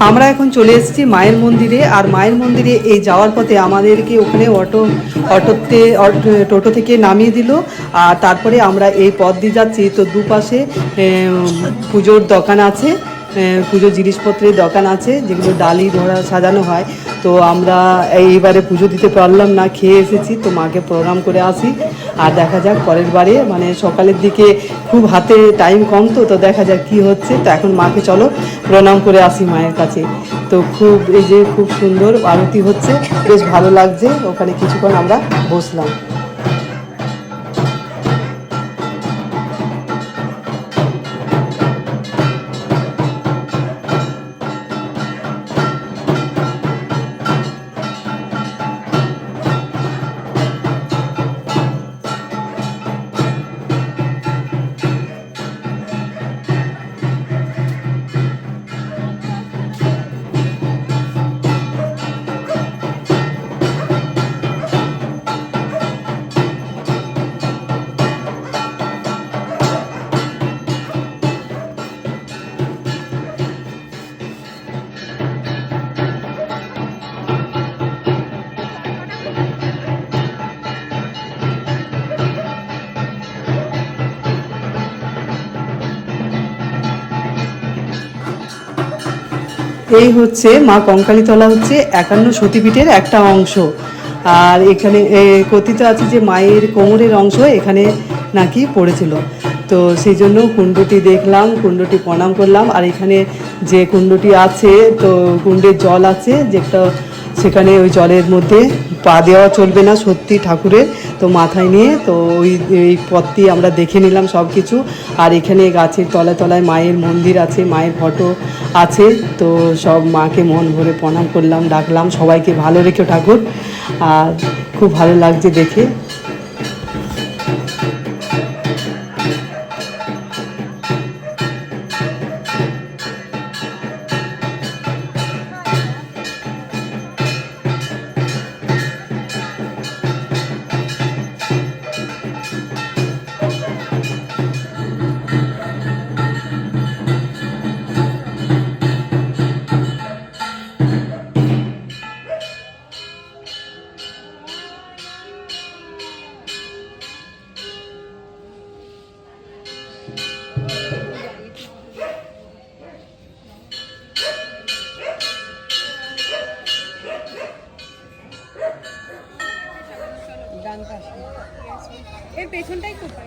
আমরা এখন চলে এসেছি মায়ের মন্দিরে আর মায়ের মন্দিরে এই যাওয়ার পথে আমাদেরকে ওখানে অটো অটোতে টোটো থেকে নামিয়ে দিল আর তারপরে আমরা এই পথ দিয়ে যাচ্ছি। তো দুপাশে পুজোর দোকান আছে এ, পুজোর জিনিসপত্রের দোকান আছে যেগুলো ডালি ধরা সাজানো হয়। তো আমরা এইবারে পুজো দিতে পারলাম না খেয়ে এসেছি। তো মাকে প্রণাম করে আসি। আর দেখা যাক পরের বারে মানে সকালের দিকে খুব হাতে টাইম কম তো তো দেখা যাক কি হচ্ছে। তো এখন মাকে চলো, প্রণাম করে আসি মায়ের কাছে। তো খুব, এই যে খুব সুন্দর আরতি হচ্ছে, বেশ ভালো লাগছে। ওখানে কিছুক্ষণ আমরা বসলাম। এই হচ্ছে মা কঙ্কালীতলা হচ্ছে একান্ন সতীপীঠের একটা অংশ। আর এখানে কথিত আছে যে মায়ের কোমরের অংশ এখানে নাকি পড়েছিল। তো সেই জন্য কুণ্ডটি দেখলাম, কুণ্ডটি প্রণাম করলাম। আর এখানে যে কুণ্ডটি আছে, তো কুণ্ডের জল আছে, যেটা সেখানে ওই জলের মধ্যে পা দেওয়া চলবে না, সত্যি ঠাকুরের। তো মাথায় নিয়ে তো ওই, এই পথটি আমরা দেখে নিলাম সব কিছু আর এখানে গাছের তলায় তলায় মায়ের মন্দির আছে, মায়ের ফটো আছে। তো সব মাকে মন ভরে প্রণাম করলাম, ডাকলাম সবাইকে, ভালো রেখো ঠাকুর। আর খুব ভালো লাগছে দেখে। এর পেছনটাই কোপাই